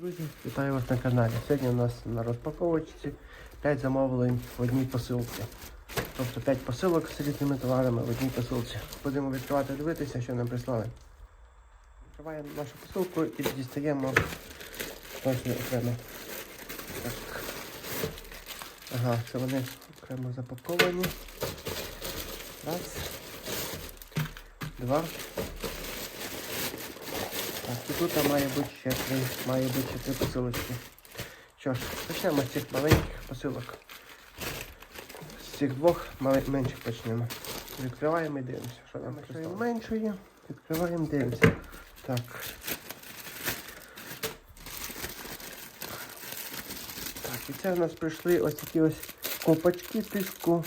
Друзі, вітаю вас на каналі. Сьогодні у нас на розпаковочці 5 замовлень в одній посилці. Тобто 5 посилок з різними товарами в одній посилці. Будемо відкривати дивитися, що нам прислали. Відкриваємо нашу посилку і дістаємо кожну окремо. Так. Ага, це вони окремо запаковані. Раз. Два. Так, і тут має бути ще три, має бути ще три посилочки. Що ж, почнемо з цих маленьких посилок. З цих двох менших почнемо. Відкриваємо і дивимося, що нам прислали. меншої, відкриваємо, дивимося. Так. Так, і це в нас прийшли ось такі ось ковпачки тиску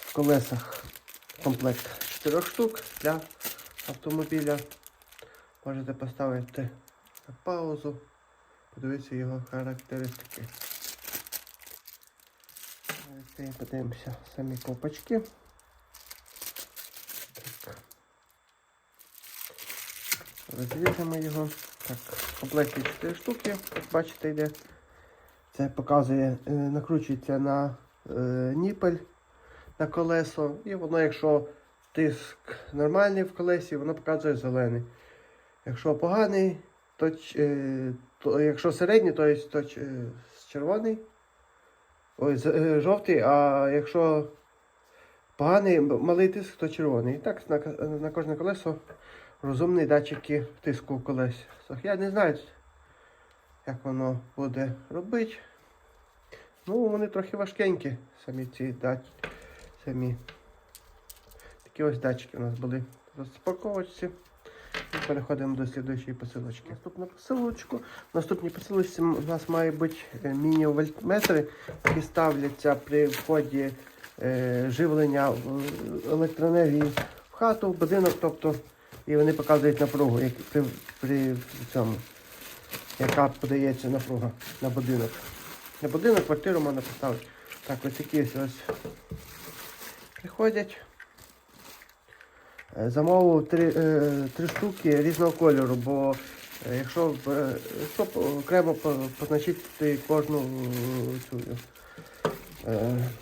в колесах. Комплект чотирьох штук для автомобіля. Можете поставити на паузу, подивитися його характеристики. Подивимося самі ковпачки. Так. Його. Так, комплекті 4 штуки, як бачите, йде. Це показує, е, накручується на е, ніпель на колесо. І воно, якщо тиск нормальний в колесі, воно показує зелений. Якщо поганий, то, е, то якщо середній, то, то е, червоний. Ой, е, жовтий, а якщо поганий малий тиск, то червоний. І так на, на кожне колесо розумні датчики тиску в колесі. Я не знаю, як воно буде робити. Ну, вони трохи важкенькі, самі ці датчики. Самі. Такі ось датчики у нас були в розпаковочці. Переходимо до слідуючої посилочки. Наступна посилочку. В посилочці у нас має бути е, міні-вольтметри, які ставляться при вході е, живлення електроенергії в хату, в будинок, тобто, і вони показують напругу, як при, при цьому, яка подається напруга на будинок. На будинок, квартиру можна поставити. Так, ось такі ось приходять. Е, Замовив три, е, три штуки різного кольору, бо е, якщо, щоб окремо позначити кожну цю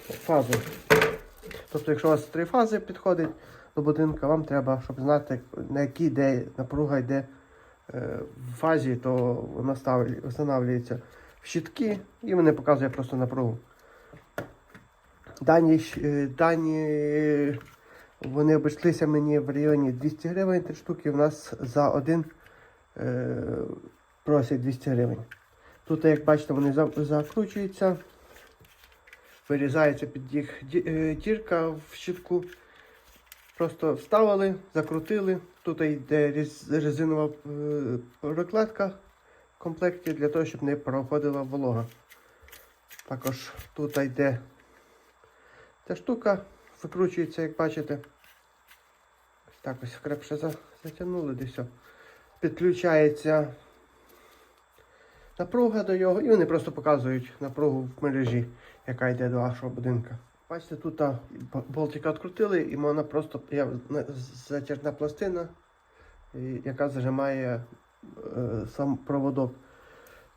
фазу. Тобто, якщо у вас три фази підходить до будинку, вам треба, щоб знати, на якій де напруга йде в фазі, то вона встановлюється в щитки і вони показує просто напругу. Дані, дані вони обійшлися мені в районі 200 гривень, три штуки. У нас за один е, просять 200 гривень. Тут, як бачите, вони закручуються, вирізається під їх е, дірка в щитку. Просто вставили, закрутили. Тут йде резинова е, прокладка в комплекті для того, щоб не проходила волога. Також тут йде ця штука, викручується, як бачите. Ось так ось крепше затягнули де все. Підключається напруга до його, і вони просто показують напругу в мережі, яка йде до вашого будинку. Бачите, тут болтика відкрутили, і вона просто є затяжна пластина, яка зажимає е, сам проводок.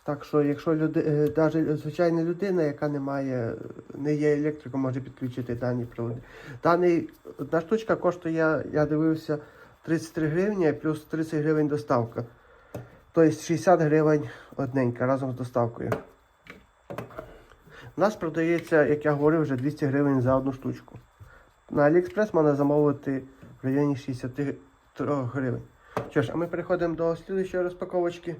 Так що, якщо люди, навіть звичайна людина, яка не має, не є електриком, може підключити дані прилади. Даний одна штучка коштує, я дивився, 33 гривні плюс 30 гривень доставка. Тобто 60 гривень одненька разом з доставкою. У нас продається, як я говорив, вже 200 гривень за одну штучку. На Аліекспрес можна замовити в районі 63 гривень. Що ж, а ми переходимо до слідчої розпаковочки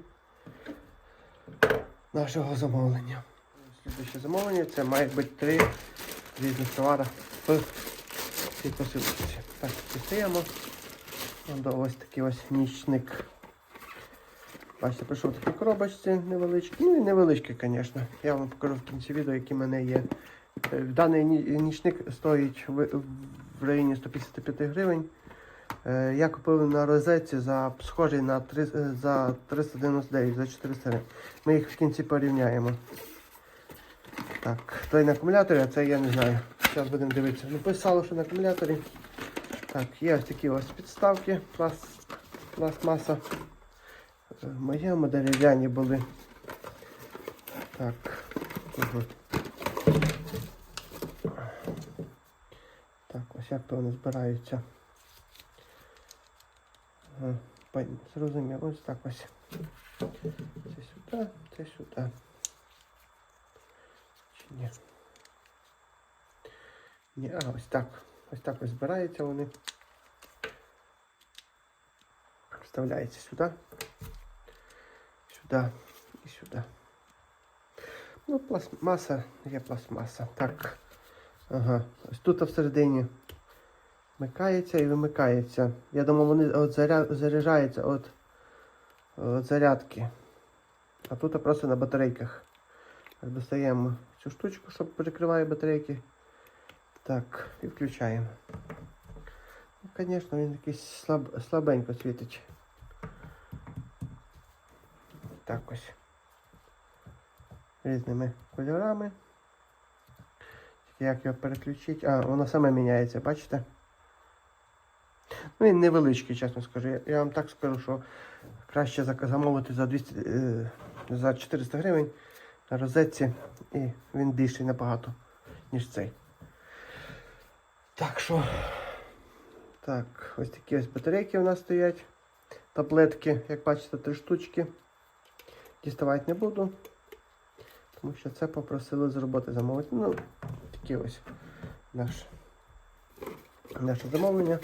нашого замовлення. Слідуюче замовлення це має бути три різних товари в цій посилці. Так, дістаємо. Ось такий ось нічник. Бачите, прийшов в такій коробочці невеличкий. Ну і невеличкий, звісно. Я вам покажу в кінці відео, які в мене є. Е, Даний нічник стоїть в районі 155 гривень. Е, Я купив на розетці за схожий на три, е, за 399, за 400 гривень. Ми їх в кінці порівняємо. Так, той на акумуляторі, а це я не знаю. Зараз будемо дивитися. Ну, що на акумуляторі. Так, є ось такі ось підставки, пласт, пластмаса. Е, В моєму дерев'яні були. Так. Угу. Так, ось як то вони збираються. Ага, пон- Зрозумів, ось так ось. Це сюди, це сюди. Чи ні? Ні, а ось так. Ось так ось збираються вони. Вставляється сюди. Сюди і сюди. Ну, пластмаса, є пластмаса. Так. Ага. Ось тут всередині вмикається і вимикається. Я думав, вони от заря... заряджаються от, от зарядки. А тут просто на батарейках. Достаємо цю штучку, щоб перекриває батарейки. Так, і включаємо. Ну, звісно, він якийсь слаб... слабенько світить. Так ось. Різними кольорами. Тільки Як його переключити? А, воно саме міняється, бачите? Він невеличкий, чесно скажу. Я, я вам так скажу, що краще замовити за 200, е, за 400 гривень на розетці. І він більший набагато, ніж цей. Так що. Так, ось такі ось батарейки у нас стоять. Таблетки, як бачите, три штучки. Діставати не буду. Тому що це попросили з роботи замовити. Ну, такі ось наш, наше замовлення.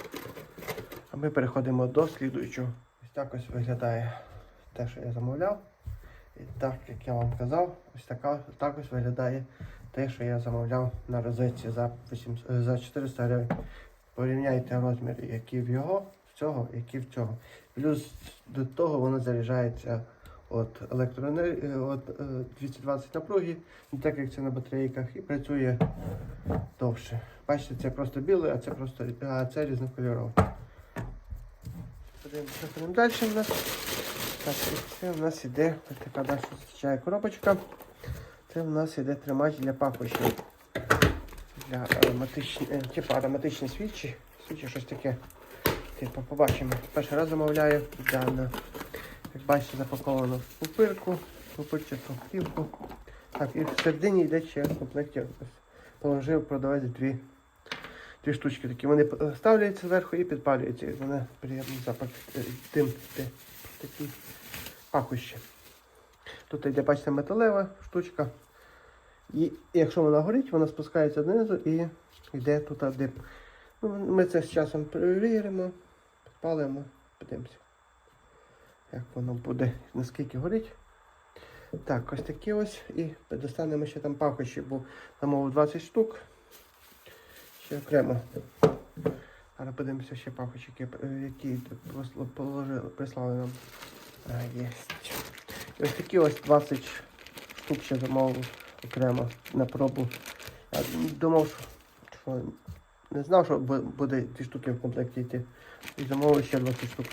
А ми переходимо до слідуючого. Ось так ось виглядає те, що я замовляв. І так, як я вам казав, ось така, так ось виглядає те, що я замовляв на розетці за, 800, е, за 400 гривень. Порівняйте розміри, які в його, в цього, які в цього. Плюс до того воно заряджається от електроенергії, от е, 220 напруги, не так як це на батарейках, і працює довше. Бачите, це просто білий, а це просто а це різнокольоровий. Подивимося, ходимо далі в нас. Так, і це в нас іде ось така наша зустрічає коробочка. Це в нас іде тримач для пахощів. Для ароматичні, е, типу ароматичні свічі. Свічі щось таке. Типу, побачимо. Перший раз замовляю. Ідеально. Як бачите, запаковано в пупирку, пупирчату плівку. Так, і в середині йде ще в комплекті. Положив продавець дві, дві штучки такі. Вони ставляються зверху і підпалюються. І вони приємний запах е, дим. Такі пахощі. Тут йде, бачите, металева штучка. І якщо вона горить, вона спускається донизу і йде тут дим. Ну, ми це з часом перевіримо, підпалимо, подивимося як воно буде, наскільки горить. Так, ось такі ось. І достанемо ще там пахощі, бо замовив 20 штук. Ще окремо. Зараз подивимося ще які, е, які положили, прислали нам. А, є. Ось такі ось 20 штук ще замовив окремо на пробу. Я думав, що, не знав, що буде дві штуки в комплекті йти. І замовив ще 20 штук.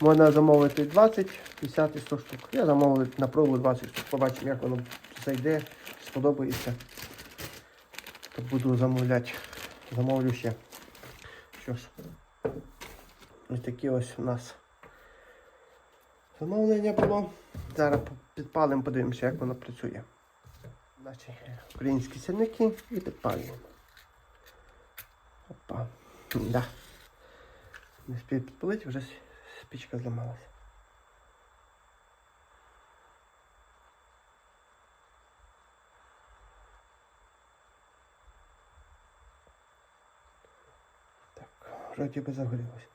Можна замовити 20, 50 і 100 штук. Я замовив на пробу 20 штук. Побачимо, як воно зайде, сподобається. То буду замовляти. Замовлю ще. Що ось такі ось у нас замовлення було. Зараз підпалимо, подивимося, як воно працює. Наші українські сірники і підпалюємо. Опа. Да. Не спів підпалити, вже спічка зламалась. вроде бы загорелось.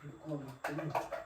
Прикольно.